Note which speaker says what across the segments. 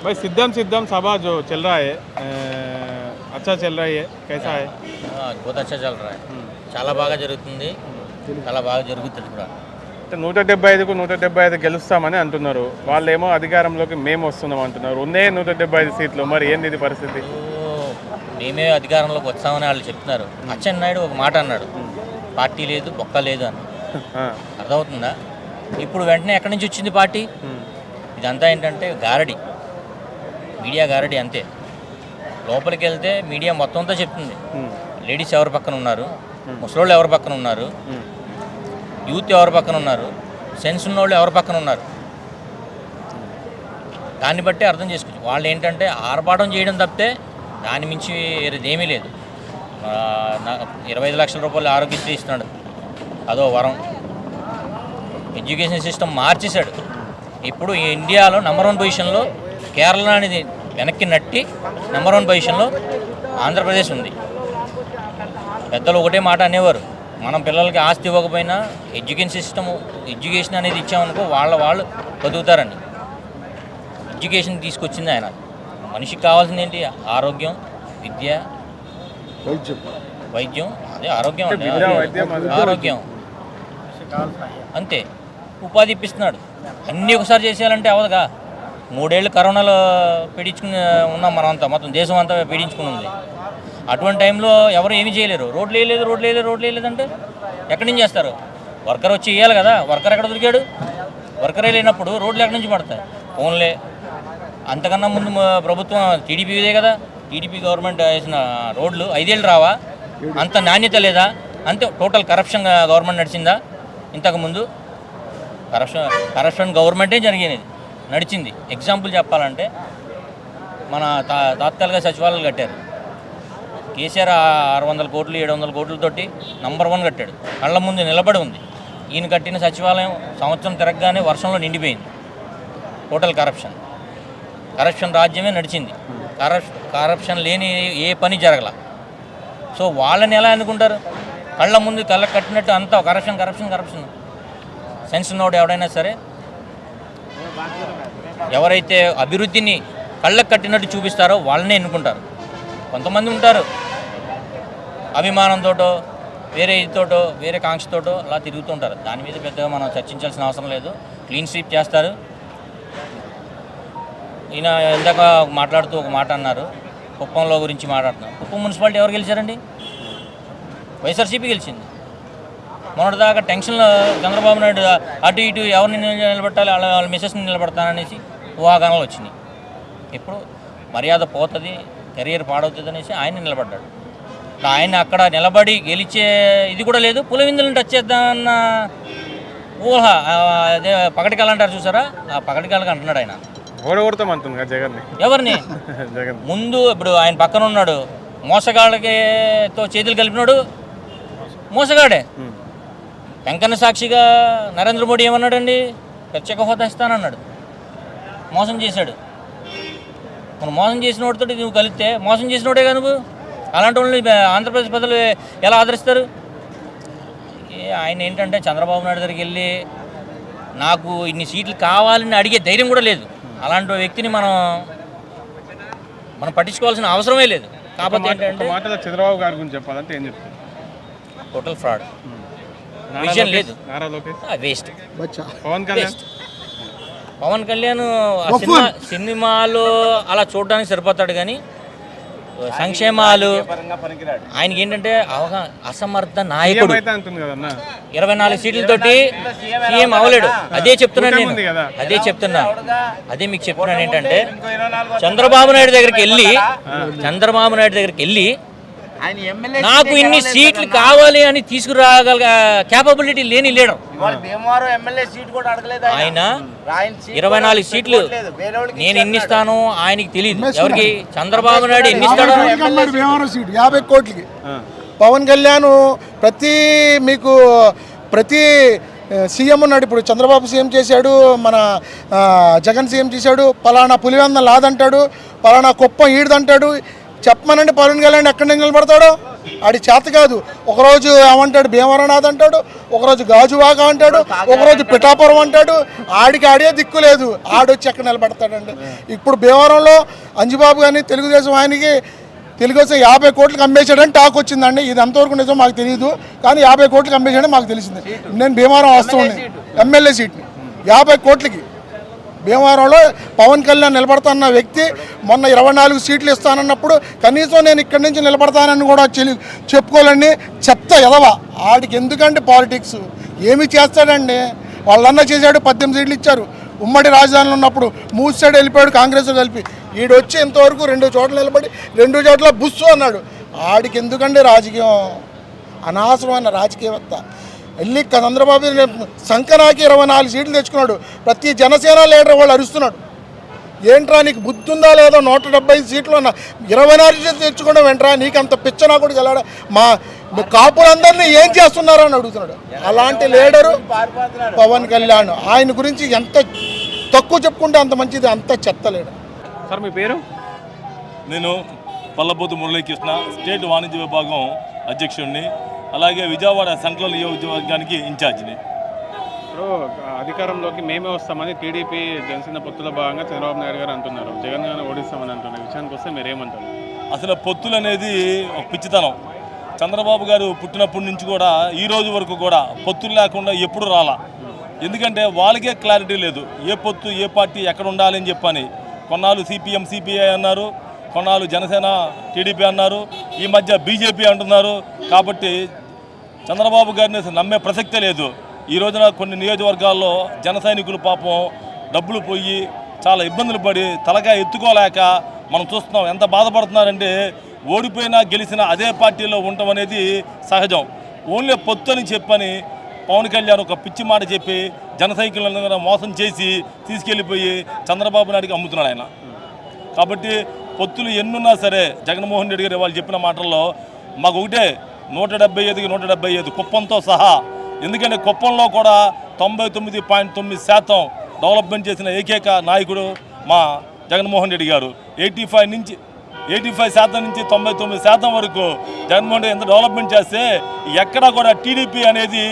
Speaker 1: भाई सिद्धम सिद्धम सभा जो चल रहा है अ, अच्छा चल रहा है कैसा है
Speaker 2: बहुत अच्छा चल रहा है చాలా బాగా జరుగుతుంది చాలా బాగా జరుగుతుంది కూడా
Speaker 1: అంటే నూట డెబ్బై ఐదుకు నూట డెబ్బై ఐదు గెలుస్తామని అంటున్నారు వాళ్ళేమో అధికారంలోకి మేము వస్తున్నాం అంటున్నారు ఉన్నే నూట డెబ్బై ఐదు సీట్లు మరి ఏంది ఇది పరిస్థితి
Speaker 2: ఓ, మేమే అధికారంలోకి వచ్చామని వాళ్ళు చెప్తున్నారు అచ్చెన్నాయుడు ఒక మాట అన్నాడు పార్టీ లేదు బొక్క లేదు అని
Speaker 1: ఆ,
Speaker 2: అర్థమవుతుందా ఇప్పుడు వెంటనే ఎక్కడి నుంచి వచ్చింది పార్టీ
Speaker 1: ఉమ్,
Speaker 2: ఇదంతా ఏంటంటే గారడి మీడియా గారడి అంతే. లోపలికి వెళ్తే మీడియా మొత్తం అంతా చెప్తుంది. లేడీస్ ఎవరి పక్కన ఉన్నారు? ముసలోళ్ళు ఎవరి పక్కన ఉన్నారు. యూత్ ఎవరి పక్కన ఉన్నారు? సెన్స్ ఉన్నోళ్ళు ఎవరి పక్కన ఉన్నారు? దాన్ని బట్టి అర్థం చేసుకోవచ్చు. వాళ్ళు ఏంటంటే ఆర్భాటం చేయడం తప్పితే దాని మించి ఏమీ లేదు. ఇరవై ఐదు లక్షల రూపాయలు ఆరోగ్యశ్రీ ఇస్తున్నాడు. అదో వరం. ఎడ్యుకేషన్ సిస్టమ్ మార్చేశాడు. ఇప్పుడు ఇండియాలో నెంబర్ వన్ పొజిషన్లో కేరళ అనేది వెనక్కి నట్టి నెంబర్ వన్ పొజిషన్లో ఆంధ్రప్రదేశ్ ఉంది. పెద్దలు ఒకటే మాట అనేవారు మనం పిల్లలకి ఆస్తి ఇవ్వకపోయినా ఎడ్యుకేషన్ సిస్టమ్ ఎడ్యుకేషన్ అనేది ఇచ్చామనుకో వాళ్ళ వాళ్ళు బతుకుతారని ఎడ్యుకేషన్ తీసుకొచ్చింది ఆయన. మనిషికి కావాల్సింది ఏంటి? ఆరోగ్యం విద్య వైద్యం. అదే ఆరోగ్యం అండి.
Speaker 1: విద్య, అది
Speaker 2: ఆరోగ్యం. అంతే. ఉపాధి ఇప్పిస్తున్నాడు. అన్నీ ఒకసారి చేసేయాలంటే అవదుగా. మూడేళ్ళు కరోనాలో పీడించుకుని ఉన్నాం మనం అంతా మొత్తం దేశం అంతా పీడించుకుని ఉంది అటువంటి టైంలో ఎవరు ఏమీ చేయలేరు. రోడ్లు వేయలేదు రోడ్లు వేయలేదు రోడ్లు వేయలేదంటే ఎక్కడి నుంచి చేస్తారు? వర్కర్ వచ్చి ఇవ్వాలి కదా. వర్కర్ ఎక్కడ దొరికాడు? వర్కర్ లేనప్పుడు రోడ్లు ఎక్కడి నుంచి పడతాయి? ఫోన్లే. అంతకన్నా ముందు ప్రభుత్వం టీడీపీదే కదా. టీడీపీ గవర్నమెంట్ వేసిన రోడ్లు ఐదేళ్ళు రావా? అంత నాణ్యత లేదా? అంతే టోటల్ కరప్షన్ గవర్నమెంట్ నడిచిందా? ఇంతకుముందు కరప్షన్ కరప్షన్ గవర్నమెంటే జరిగినది. నడిచింది. ఎగ్జాంపుల్ చెప్పాలంటే మన తా తాత్కాలిక సచివాలయాలు కట్టారు. కేసీఆర్ ఆరు వందల కోట్లు ఏడు వందల కోట్లతోటి నంబర్ వన్ కట్టాడు. కళ్ళ ముందు నిలబడి ఉంది. ఈయన కట్టిన సచివాలయం సంవత్సరం తిరగగానే వర్షంలో నిండిపోయింది. టోటల్ కరప్షన్ కరప్షన్ రాజ్యమే నడిచింది. కరప్ కరప్షన్ లేని ఏ పని జరగల. సో వాళ్ళని ఎలా అనుకుంటారు కళ్ళ ముందు కళ్ళ కట్టినట్టు అంతా కరప్షన్ కరప్షన్ కరప్షన్ సెన్స్ ఉన్నోడు ఎవడైనా సరే ఎవరైతే అభివృద్ధిని కళ్ళకు కట్టినట్టు చూపిస్తారో వాళ్ళనే ఎన్నుకుంటారు. కొంతమంది ఉంటారు. అభిమానంతోటో వేరే ఇదితోటో వేరే కాంక్షతోటో అలా తిరుగుతుంటారు దాని మీద పెద్దగా మనం చర్చించాల్సిన అవసరం లేదు. క్లీన్ స్వీప్ చేస్తారు. ఈయన ఇందాక మాట్లాడుతూ ఒక మాట అన్నారు. కుప్పంలో గురించి మాట్లాడుతున్నారు. కుప్పం మున్సిపాలిటీ ఎవరు గెలిచారండి? వైఎస్ఆర్సీపీ గెలిచింది. మొన్నటిదాకా టెన్షన్లో చంద్రబాబు నాయుడు అటు ఇటు ఎవరిని నిలబెట్టాలి వాళ్ళ వాళ్ళ మిస్సెస్ని నిలబెడతాననేసి ఊహాగానాలు వచ్చినాయి. ఇప్పుడు మర్యాద పోతుంది కెరియర్ పాడవుతుంది అనేసి ఆయన నిలబడ్డాడు. ఆయన అక్కడ నిలబడి గెలిచే ఇది కూడా లేదు పులివిందులను టచ్ చేద్దామన్న ఊహ అదే పగటికల్ చూసారా? ఆ పగటికల్కి అంటున్నాడు ఆయన.
Speaker 1: జగన్ని.
Speaker 2: ఎవరిని?
Speaker 1: జగన్.
Speaker 2: ముందు ఇప్పుడు ఆయన పక్కన ఉన్నాడు మోసగాళ్ళకితో చేతులు కలిపినాడు మోసగాడే. వెంకన్న సాక్షిగా నరేంద్ర మోడీ ఏమన్నాడండి? ప్రత్యేక హోదా ఇస్తానన్నాడు. మోసం చేశాడు. మనం మోసం చేసిన వాడితో నువ్వు కలిస్తే మోసం చేసినోడే కదా నువ్వు? అలాంటి వాళ్ళని ఆంధ్రప్రదేశ్ ప్రజలు ఎలా ఆదరిస్తారు? ఏ ఆయన ఏంటంటే చంద్రబాబు నాయుడు దగ్గరికి వెళ్ళి నాకు ఇన్ని సీట్లు కావాలని అడిగే ధైర్యం కూడా లేదు. అలాంటి వ్యక్తిని మనం మనం పట్టించుకోవాల్సిన అవసరమే లేదు. కాకపోతే ఏంటంటే
Speaker 1: చంద్రబాబు గారి గురించి చెప్పాలంటే ఏం చెప్తారు?
Speaker 2: Total
Speaker 1: fraud.
Speaker 2: విజన్ లేదు.
Speaker 1: నారా లోకేష్?
Speaker 2: వేస్ట్
Speaker 1: పవన్ కళ్యాణ్?
Speaker 2: వేస్ట్ పవన్ కళ్యాణ్ ఆ సినిమా సినిమాలు అలా చూడడానికి సరిపోతాడు కానీ సంక్షేమాలు ఆయనకి ఏంటంటే అవగాహన అసమర్థ నాయకుడు. ఇరవై నాలుగు సీట్లతోటి సీఎం అవ్వలేడు అదే చెప్తున్నాను నేను. అదే చెప్తున్నా. అదే మీకు చెప్తున్నాను ఏంటంటే చంద్రబాబు నాయుడు దగ్గరికి వెళ్ళి చంద్రబాబు నాయుడు దగ్గరికి వెళ్ళి నాకు ఇన్ని సీట్లు కావాలి అని తీసుకురాగల క్యాపబిలిటీ లేని లీడర్.
Speaker 3: ఇవాళ భీమవరం ఎమ్మెల్యే సీట్ కూడా అడగలేదు
Speaker 2: ఆయన. ఇరవై నాలుగు సీట్లు నేను ఎన్ని. ఇస్తానో ఆయనకి తెలియదు ఎవరికి? చంద్రబాబు నాయుడు ఎన్ని ఇస్తాడో
Speaker 4: సీట్. యాభై కోట్లకి. పవన్ కళ్యాణ్ ప్రతి మీకు ప్రతి సీఎం ఉన్నాడు. ఇప్పుడు చంద్రబాబు సీఎం చేశాడు మన జగన్ సీఎం చేశాడు పలానా పులివెందం లాదంటాడు పలానా కుప్పం ఈడదంటాడు చెప్పమనండి పవన్ కళ్యాణ్ ఎక్కడ నిలబడతాడో? ఆడి చేత కాదు. ఒకరోజు ఏమంటాడు? భీమవరనాథ్ అంటాడు. ఒకరోజు గాజువాక అంటాడు. ఒకరోజు పిఠాపురం అంటాడు. ఆడికి ఆడే దిక్కు లేదు. ఆడొచ్చి ఎక్కడ నిలబడతాడండి? ఇప్పుడు భీమవరంలో అంజుబాబు కానీ తెలుగుదేశం ఆయనకి తెలుగుదేశం యాభై కోట్లకు అమ్మేశాడని టాక్ వచ్చిందండి. ఇది ఎంతవరకు నిజం మాకు తెలియదు కానీ యాభై కోట్లకు అమ్మేశాడని మాకు తెలిసింది. నేను భీమవరం వస్తుంది ఎమ్మెల్యే సీట్ని యాభై కోట్లకి. భీమవరంలో పవన్ కళ్యాణ్ నిలబడతానన్న వ్యక్తి మొన్న ఇరవై నాలుగు సీట్లు ఇస్తానన్నప్పుడు కనీసం నేను ఇక్కడి నుంచి నిలబడతానని కూడా చెలి చెప్పుకోవాలండి చెత్త ఎదవ. ఆడికి ఎందుకండి పాలిటిక్స్? ఏమి చేస్తాడండి? వాళ్ళన్న చేశాడు పద్దెనిమిది సీట్లు ఇచ్చారు. ఉమ్మడి రాజధానిలో ఉన్నప్పుడు మూడు సైడ్ వెళ్ళిపోయాడు కాంగ్రెస్ కలిపి. ఈడు వచ్చి ఇంతవరకు రెండు చోట్ల నిలబడి రెండు చోట్ల బుస్సు అన్నాడు. ఆడికి ఎందుకండి రాజకీయం? అనవసరమైన రాజకీయవేత్త. వెళ్ళి చంద్రబాబు సంకనాకి ఇరవై నాలుగు సీట్లు తెచ్చుకున్నాడు. ప్రతి జనసేన లీడర్ వాళ్ళు అరుస్తున్నాడు. ఏంట్రా నీకు బుద్ధి ఉందా లేదో నూట డెబ్బై ఐదు సీట్లు ఉన్న. ఇరవై నాలుగు సీట్లు తెచ్చుకోవడం ఏంట్రా? నీకు అంత పిచ్చనా కూడా గెలాడా మా కాపులందరినీ ఏం చేస్తున్నారు అని అడుగుతున్నాడు. అలాంటి లీడరు పవన్ కళ్యాణ్. ఆయన గురించి ఎంత తక్కువ చెప్పుకుంటే అంత మంచిది అంత చెత్త లీడర్.
Speaker 1: సార్ మీ పేరు?
Speaker 5: నేను పల్లబోతు మురళీకృష్ణ స్టేట్ వాణిజ్య విభాగం అధ్యక్షుడిని అలాగే విజయవాడ సెంట్రల్ నియోజకవర్గానికి ఇన్ఛార్జిని.
Speaker 1: ఇప్పుడు అధికారంలోకి మేమే వస్తామని టీడీపీ జనసేన పొత్తులో భాగంగా చంద్రబాబు నాయుడు గారు అంటున్నారు. జగన్ గారిని ఓడిస్తామని అంటున్న విషయానికి వస్తే మీరు ఏమంటారు
Speaker 5: అసలు పొత్తులు అనేది ఒక పిచ్చితనం. చంద్రబాబు గారు పుట్టినప్పటి నుంచి కూడా ఈ రోజు వరకు కూడా పొత్తులు లేకుండా ఎప్పుడు రాలా? ఎందుకంటే వాళ్ళకే క్లారిటీ లేదు. ఏ పొత్తు ఏ పార్టీ ఎక్కడ ఉండాలి అని చెప్పని కొన్నాళ్ళు సిపిఎం సిపిఐ అన్నారు. కొన్నాళ్ళు జనసేన టీడీపీ అన్నారు. ఈ మధ్య బీజేపీ అంటున్నారు. కాబట్టి చంద్రబాబు గారిని నమ్మే ప్రసక్తే లేదు. ఈ రోజున కొన్ని నియోజకవర్గాల్లో జన సైనికులు పాపం డబ్బులు పోయి చాలా ఇబ్బందులు పడి తలకాయ ఎత్తుకోలేక మనం చూస్తున్నాం ఎంత బాధపడుతున్నారంటే ఓడిపోయినా గెలిచినా అదే పార్టీలో ఉండటం అనేది సహజం. ఓన్లీ పొత్తు అని చెప్పని పవన్ కళ్యాణ్ ఒక పిచ్చి మాట చెప్పి జన సైనికులను మోసం చేసి తీసుకెళ్ళిపోయి చంద్రబాబు నాయుడికి అమ్ముతున్నాడు ఆయన. కాబట్టి పొత్తులు ఎన్నున్నా సరే జగన్మోహన్ రెడ్డి గారు వాళ్ళు చెప్పిన మాటల్లో మాకు ఒకటే నూట డెబ్బై ఐదుకి నూట డెబ్బై ఐదు కుప్పంతో సహా. ఎందుకంటే కుప్పంలో కూడా తొంభై తొమ్మిది పాయింట్ తొమ్మిది శాతం డెవలప్మెంట్ చేసిన ఏకైక నాయకుడు మా జగన్మోహన్ రెడ్డి గారు. ఎయిటీ ఫైవ్ నుంచి ఎయిటీ ఫైవ్ శాతం నుంచి తొంభై తొమ్మిది శాతం వరకు జగన్మోహన్ రెడ్డి ఎంత డెవలప్మెంట్ చేస్తే ఎక్కడా కూడా టీడీపీ అనేది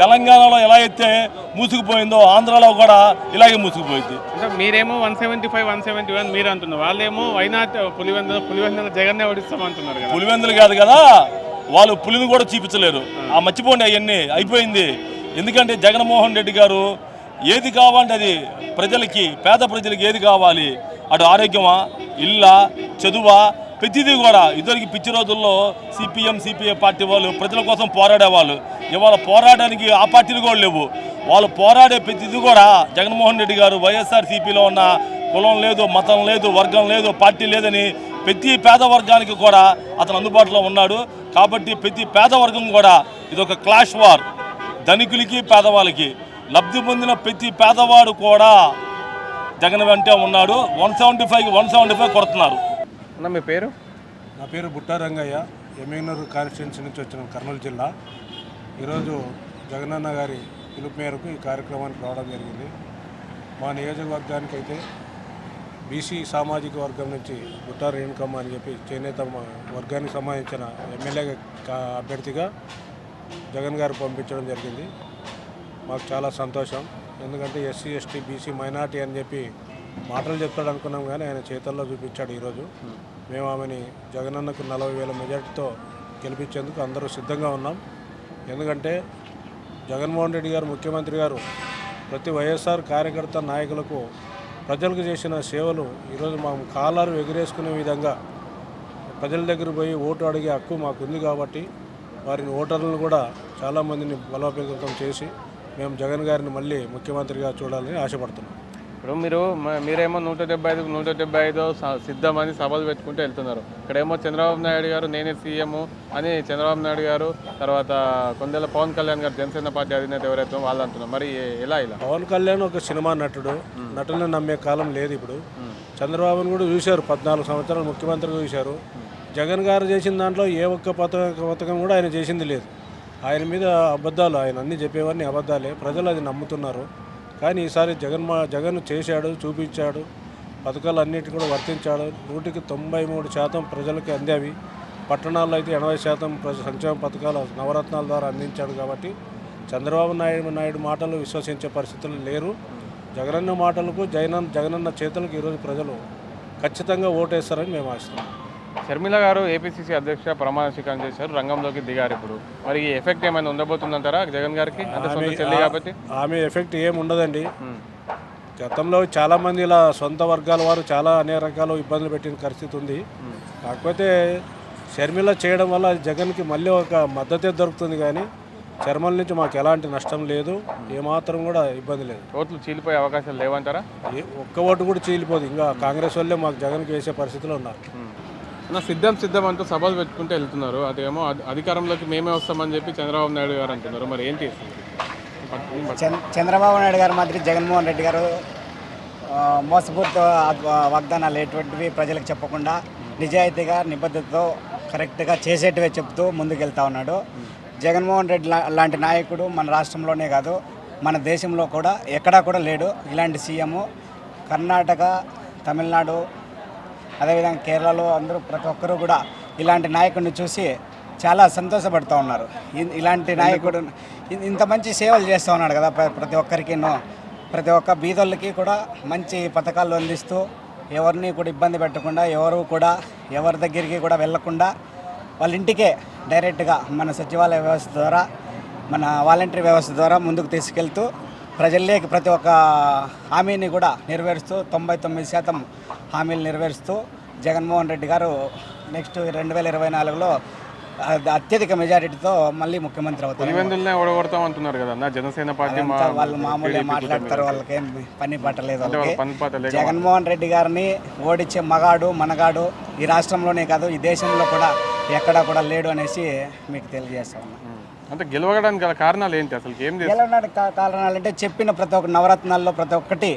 Speaker 5: తెలంగాణలో ఎలా అయితే మూసుకుపోయిందో ఆంధ్రాలో కూడా ఇలాగే మూసుకుపోయింది.
Speaker 1: అంటే మీరేమో one seventy five one seventy one మీరు అంటున్నారు. వాళ్ళేమో వైనాట్ పులివెందుల పులివెందుల జగన్నే ఓడిస్తామంటున్నారు కదా.
Speaker 5: పులివెందులు కాదు కదా వాళ్ళు పులిని కూడా చూపించలేరు. ఆ మర్చిపోండి అవన్నీ అయిపోయింది. ఎందుకంటే జగన్మోహన్ రెడ్డి గారు ఏది కావాలంటే అది ప్రజలకి పేద ప్రజలకి ఏది కావాలి అటు ఆరోగ్యమా ఇల్లా చదువ ప్రతిదీ కూడా ఇద్దరికి పిచ్చి రోజుల్లో సిపిఎం సిపిఐ పార్టీ వాళ్ళు ప్రజల కోసం పోరాడేవాళ్ళు. ఇవాళ పోరాడడానికి ఆ పార్టీలు కూడా లేవు. వాళ్ళు పోరాడే ప్రతిదీ కూడా జగన్మోహన్ రెడ్డి గారు వైఎస్ఆర్ సిపిలో ఉన్న కులం లేదు మతం లేదు వర్గం లేదు పార్టీ లేదని ప్రతి పేద వర్గానికి కూడా అతను అందుబాటులో ఉన్నాడు. కాబట్టి ప్రతి పేద వర్గం కూడా ఇది ఒక క్లాష్ వార్. ధనికులకి పేదవాళ్ళకి లబ్ధి పొందిన ప్రతి పేదవాడు కూడా జగన్ వెంటే ఉన్నాడు. One seventy five one seventy five కొడుతున్నారు.
Speaker 1: అన్న మీ పేరు?
Speaker 6: నా పేరు బుట్టా రంగయ్య. ఎమ్మెగ్నూరు కాన్స్టిట్యున్సీ నుంచి వచ్చిన కర్నూలు జిల్లా. ఈరోజు జగనన్న గారి పిలుపు మేరకు ఈ కార్యక్రమానికి రావడం జరిగింది. మా నియోజకవర్గానికి అయితే బీసీ సామాజిక వర్గం నుంచి బుట్టా రేణుకమ్మ అని చెప్పి చేనేత వర్గానికి సంబంధించిన ఎమ్మెల్యే కా- అభ్యర్థిగా జగన్ గారు పంపించడం జరిగింది. మాకు చాలా సంతోషం. ఎందుకంటే ఎస్సీ ఎస్టీ బీసీ మైనార్టీ అని చెప్పి మాటలు చెప్తాడు అనుకున్నాం కానీ ఆయన చేతల్లో చూపించాడు ఈరోజు. మేము ఆమెని జగనన్నకు నలభై వేల మెజార్టీతో గెలిపించేందుకు అందరూ సిద్ధంగా ఉన్నాం. ఎందుకంటే జగన్మోహన్ రెడ్డి గారు ముఖ్యమంత్రి గారు ప్రతి వైఎస్ఆర్ కార్యకర్త నాయకులకు ప్రజలకు చేసిన సేవలు ఈరోజు మా కాలాలు ఎగిరేసుకునే విధంగా ప్రజల దగ్గర పోయి ఓటు అడిగే హక్కు మాకుంది కాబట్టి వారిని ఓటర్లను కూడా చాలామందిని బలోపేతం చేసి మేము జగన్ గారిని మళ్ళీ ముఖ్యమంత్రిగా చూడాలని ఆశపడుతున్నాం.
Speaker 1: ఇప్పుడు మీరు మీరేమో నూట డెబ్బై ఐదు నూట డెబ్బై ఐదు సిద్ధమని సభలు పెట్టుకుంటూ వెళ్తున్నారు. ఇక్కడేమో చంద్రబాబు నాయుడు గారు నేనే సీఎం అని చంద్రబాబు నాయుడు గారు తర్వాత కొందెల పవన్ కళ్యాణ్ గారు జనసేన పార్టీ అధినేత ఎవరైతే వాళ్ళు అంటున్నారు. మరి ఎలా ఇలా?
Speaker 6: పవన్ కళ్యాణ్ ఒక సినిమా నటుడు నటులను నమ్మే కాలం లేదు ఇప్పుడు. చంద్రబాబును కూడా చూశారు పద్నాలుగు సంవత్సరాలు ముఖ్యమంత్రిగా చూశారు. జగన్ గారు చేసిన దాంట్లో ఏ ఒక్క పథక పథకం కూడా ఆయన చేసింది లేదు. ఆయన మీద అబద్ధాలు ఆయన అన్ని చెప్పేవన్నీ అబద్ధాలే. ప్రజలు అది నమ్ముతున్నారు. కానీ ఈసారి జగన్ మా జగన్ చేశాడు చూపించాడు. పథకాలు అన్నిటి కూడా వర్తించాడు. నూటికి తొంభై మూడు శాతం ప్రజలకి అందేవి. పట్టణాల్లో అయితే ఎనభై శాతం ప్రజ సంక్షేమ పథకాలు నవరత్నాల ద్వారా అందించాడు కాబట్టి చంద్రబాబు నాయుడు నాయుడు మాటలు విశ్వసించే పరిస్థితులు లేరు. జగనన్న మాటలకు జగనన్న జగనన్న చేతులకు ఈరోజు ప్రజలు ఖచ్చితంగా ఓటేస్తారని మేము ఆశిస్తున్నాం.
Speaker 1: షర్మిల గారు ఏపీసీసీ అధ్యక్ష ప్రమాణ స్వీకారం చేశారు రంగంలోకి దిగారు ఇప్పుడు. మరి ఈ ఎఫెక్ట్ ఏమైనా ఉండబోతుందంటారా జగన్ గారికి? అంటే సొంత చెల్లి కాబట్టి.
Speaker 6: ఆమె ఎఫెక్ట్ ఏమి ఉండదండి గతంలో చాలామంది ఇలా సొంత వర్గాల వారు చాలా అనేక రకాల ఇబ్బందులు పెట్టిన పరిస్థితి ఉంది. కాకపోతే షర్మిల చేయడం వల్ల జగన్కి మళ్ళీ ఒక మద్దతే దొరుకుతుంది కానీ చర్మల నుంచి మాకు ఎలాంటి నష్టం లేదు. ఏమాత్రం కూడా ఇబ్బంది లేదు.
Speaker 1: ఓట్లు చీలిపోయే అవకాశాలు లేవంటారా?
Speaker 6: ఏ ఒక్క ఓటు కూడా చీలిపోదు. ఇంకా కాంగ్రెస్ వాళ్ళే మాకు జగన్కి వేసే పరిస్థితిలో ఉన్నారు.
Speaker 1: అన్న సిద్ధం సిద్ధం అంటూ సభలు పెట్టుకుంటూ వెళ్తున్నారు. అదేమో అధికారంలోకి మేమే వస్తామని చెప్పి చంద్రబాబు నాయుడు గారు అంటున్నారు. మరి ఏంటి
Speaker 7: చంద్ర- చంద్రబాబు నాయుడు గారు మాదిరి జగన్మోహన్ రెడ్డి గారు ఆ, మోసపూరిత వాగ్దానాలు ఎటువంటివి ప్రజలకు చెప్పకుండా నిజాయితీగా నిబద్ధతతో కరెక్ట్గా చేసేటివే చెప్తూ ముందుకెళ్తా ఉన్నాడు. జగన్మోహన్ రెడ్డి లాంటి నాయకుడు మన రాష్ట్రంలోనే కాదు మన దేశంలో కూడా ఎక్కడా కూడా లేడు. ఇలాంటి సీఎం కర్ణాటక తమిళనాడు అదేవిధంగా కేరళలో అందరూ ప్రతి ఒక్కరూ కూడా ఇలాంటి నాయకుడిని చూసి చాలా సంతోషపడుతూ ఉన్నారు. ఇలాంటి నాయకుడు ఇంత మంచి సేవలు చేస్తూ ఉన్నాడు కదా ప్ర- ప్రతి ఒక్కరికి ప్రతి ఒక్క బీదోళ్ళకి కూడా మంచి పథకాలు అందిస్తూ ఎవరిని కూడా ఇబ్బంది పెట్టకుండా ఎవరు కూడా ఎవరి దగ్గరికి కూడా వెళ్ళకుండా వాళ్ళ ఇంటికే డైరెక్ట్గా మన సచివాలయ వ్యవస్థ ద్వారా మన వాలంటరీ వ్యవస్థ ద్వారా ముందుకు తీసుకెళ్తూ ప్రజల్లోకి ప్రతి ఒక్క హామీని కూడా నెరవేరుస్తూ తొంభై తొమ్మిది శాతం హామీలు నెరవేరుస్తూ జగన్మోహన్ రెడ్డి గారు నెక్స్ట్ రెండు వేల ఇరవై నాలుగులో అత్యధిక మెజారిటీతో మళ్ళీ ముఖ్యమంత్రి అవుతారు.
Speaker 1: అంటున్నారు కదా జనసేన పార్టీ
Speaker 7: వాళ్ళు మామూలుగా మాట్లాడతారు వాళ్ళకేం పని పట్టలేదు జగన్మోహన్ రెడ్డి గారిని ఓడించే మగాడు మనగాడు ఈ రాష్ట్రంలోనే కాదు ఈ దేశంలో కూడా ఎక్కడా కూడా లేడు అనేసి మీకు తెలియజేస్తా.
Speaker 1: అంటే గెలవడానికి గల కారణాలు ఏంటి? అసలు ఏం
Speaker 7: గెలవడానికి కారణాలు అంటే చెప్పిన ప్రతి ఒక్క నవరత్నాల్లో ప్రతి ఒక్కటి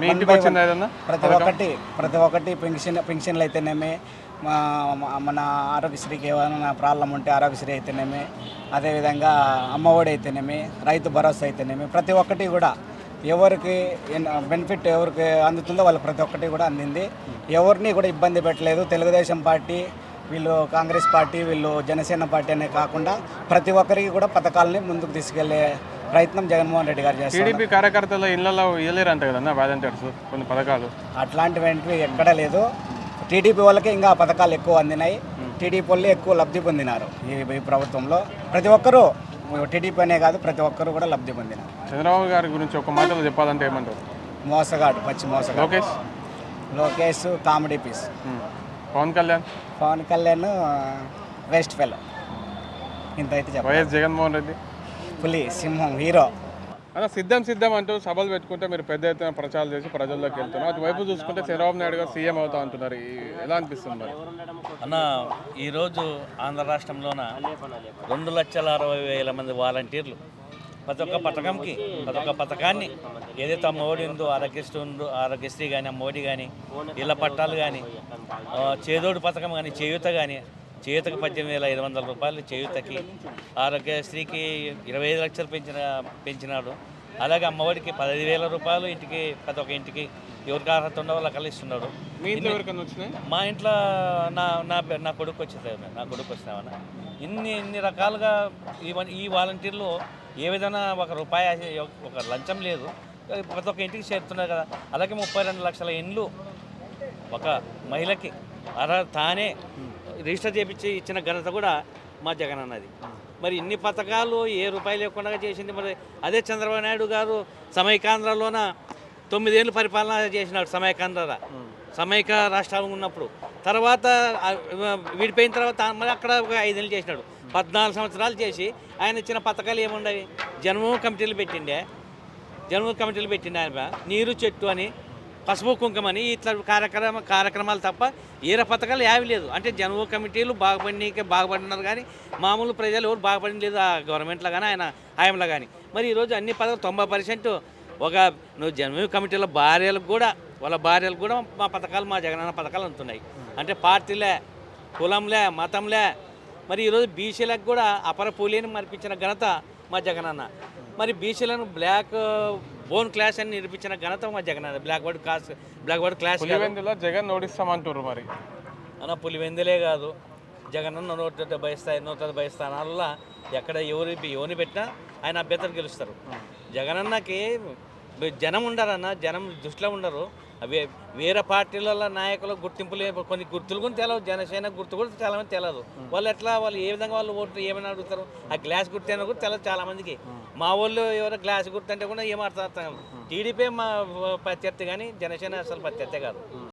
Speaker 1: మీ ఇంటికి వచ్చింది ఏదన్నా?
Speaker 7: ప్రతి ఒక్కటి ప్రతి ఒక్కటి పెన్షన్ పెన్షన్లు అయితేనేమి మన ఆరోగ్యశ్రీకి ఏమైనా ప్రాబ్లం ఉంటే ఆరోగ్యశ్రీ అయితేనేమి అదేవిధంగా అమ్మఒడి అయితేనేమి రైతు భరోసా అయితేనేమి ప్రతి ఒక్కటి కూడా ఎవరికి బెనిఫిట్ ఎవరికి అందుతుందో వాళ్ళు ప్రతి ఒక్కటి కూడా అందింది. ఎవరిని కూడా ఇబ్బంది పెట్టలేదు. తెలుగుదేశం పార్టీ వీళ్ళు కాంగ్రెస్ పార్టీ వీళ్ళు జనసేన పార్టీ అనే కాకుండా ప్రతి ఒక్కరికి కూడా పథకాలని ముందుకు తీసుకెళ్ళే ప్రయత్నం జగన్మోహన్ రెడ్డి గారు చేస్తారు
Speaker 1: టీడీపీ కార్యకర్తల ఇళ్ళలో ఇవ్వలేరు అంట కదన్నా వాలంటీర్స్ కొన్ని పథకాలు.
Speaker 7: అట్లాంటివి ఎక్కడా లేదు. టీడీపీ వాళ్ళకి ఇంకా పథకాలు ఎక్కువ అందినాయి. టీడీపీ వాళ్ళు ఎక్కువ లబ్ధి పొందినారు ఈ ప్రభుత్వంలో. ప్రతి ఒక్కరూ టీడీపీ అనే కాదు ప్రతి ఒక్కరూ కూడా లబ్ధి పొందినారు.
Speaker 1: చంద్రబాబు గారి గురించి ఒక మాటలో చెప్పాలంటే ఏమంటారు?
Speaker 7: మోసగాడు పచ్చి మోసగాడు. Lokesh? Lokesh comedy
Speaker 1: piece. Pawan Kalyan?
Speaker 7: Pawan Kalyan waste fellow ఇంత అయితే చెప్పాలి.
Speaker 1: వైఎస్ జగన్మోహన్ రెడ్డి?
Speaker 7: పులి సింహం హీరో.
Speaker 1: అలా సిద్ధం సిద్ధం అంటూ సభలు పెట్టుకుంటే మీరు పెద్ద ఎత్తున ప్రచారం చేసి ప్రజల్లోకి వెళ్తున్నారు. అటువైపు చూసుకుంటే చంద్రబాబు నాయుడు గారు సీఎం అవుతా అంటున్నారు. ఎలా అనిపిస్తుంది మరి?
Speaker 8: అన్న ఈరోజు ఆంధ్ర రాష్ట్రంలోన రెండు లక్షల అరవై వేల మంది వాలంటీర్లు ప్రతి ఒక్క పథకంకి ప్రతి ఒక్క పథకాన్ని ఏదైతే అమ్మఒడి ఉందో ఆరోగ్యశ్రీ ఉందో ఆరోగ్యశ్రీ కానీ అమ్మఒడి కానీ ఇళ్ళ పట్టాలు కానీ చేదోడు పథకం కానీ చేయూత కానీ చేయూతకి పద్దెనిమిది వేల ఐదు వందల రూపాయలు చేయూతకి ఆరోగ్యశ్రీకి ఇరవై ఐదు లక్షలు పెంచిన పెంచినాడు. అలాగే అమ్మఒడికి పదహైదు వేల రూపాయలు ఇంటికి ప్రతి ఒక్క ఇంటికి ఎవరికి అర్హత ఉండో వాళ్ళకి కలిస్తున్నాడు
Speaker 1: మీ ఇంట్లో
Speaker 8: నా నా నా కొడుకు వచ్చేది నా కొడుకు వచ్చినామన్న ఇన్ని ఇన్ని రకాలుగా ఇవన్నీ ఈ వాలంటీర్లు ఏ విధంగా ఒక రూపాయి ఒక లంచం లేదు. ప్రతి ఒక్క ఇంటికి చేరుతున్నారు కదా. అలాగే ముప్పై రెండు లక్షల ఇండ్లు ఒక మహిళకి అర్హ తానే రిజిస్టర్ చేపించి ఇచ్చిన ఘనత కూడా మా జగన్ అన్నది. మరి ఇన్ని పథకాలు ఏ రూపాయి లేకుండా చేసింది. మరి అదే చంద్రబాబు నాయుడు గారు సమైకాంధ్రలోన తొమ్మిదేళ్ళు పరిపాలన చేసినాడు సమైకాంధ్ర సమైక రాష్ట్రాలు ఉన్నప్పుడు. తర్వాత విడిపోయిన తర్వాత మళ్ళీ అక్కడ ఒక ఐదేళ్ళు చేసినాడు. పద్నాలుగు సంవత్సరాలు చేసి ఆయన ఇచ్చిన పథకాలు ఏముండవి? జన్మ కమిటీలు పెట్టిండే. జన్మ కమిటీలు పెట్టిండే ఆయన నీరు చెట్టు అని పసుపు కుంకుమని ఇట్లా కార్యక్రమ కార్యక్రమాలు తప్ప ఏర పథకాలు ఏవి లేదు అంటే జన్మ కమిటీలు బాగుపడినకే బాగుపడినారు కానీ మామూలు ప్రజలు ఎవరు బాగుపడిన లేదు ఆ గవర్నమెంట్లో కానీ ఆయన హయాంలో కానీ. మరి ఈరోజు అన్ని పథకాలు తొంభై పర్సెంట్ ఒక నువ్వు జన్మ కమిటీల భార్యలకు కూడా వాళ్ళ భార్యలకు కూడా మా పథకాలు మా జగనన్న పథకాలు అందుతున్నాయి. అంటే పార్టీలే కులంలే మతంలే మరి ఈరోజు బీసీలకు కూడా అపర పూలిని మరిపించిన ఘనత మా జగనన్న. మరి బీసీలను బ్లాక్ ఓన్ క్లాస్ అని నిరూపించిన ఘనత మా Jagan black board class black board class.
Speaker 1: పులివెందులో Jagan ఓడిస్తామంటారు మరి.
Speaker 8: అన్న పులివెందులే కాదు. జగనన్న నూట డెబ్బై స్థాయి నూట డెబ్బై స్థానాల్లో ఎక్కడ ఎవరి ఎవరిని పెట్టినా ఆయన అభ్యర్థులు గెలుస్తారు. జగనన్నకి జనం ఉండరన్న జనం దృష్టిలో ఉండరు. అవే వేరే పార్టీల నాయకుల గుర్తింపులు కొన్ని గుర్తులు కూడా తెలవు. జనసేన గుర్తు కూడా చాలా మంది తెలియదు వాళ్ళు ఎట్లా వాళ్ళు ఏ విధంగా వాళ్ళు ఓట్లు ఏమైనా అడుగుతారు? ఆ గ్లాస్ గుర్తు అయినా కూడా తెలియదు చాలా మందికి. మా వాళ్ళు ఎవరో గ్లాస్ గుర్తు అంటే కూడా ఏం అర్థం టీడీపీ మా ప్రత్యర్థి కానీ జనసేన అసలు ప్రత్యర్థి కాదు.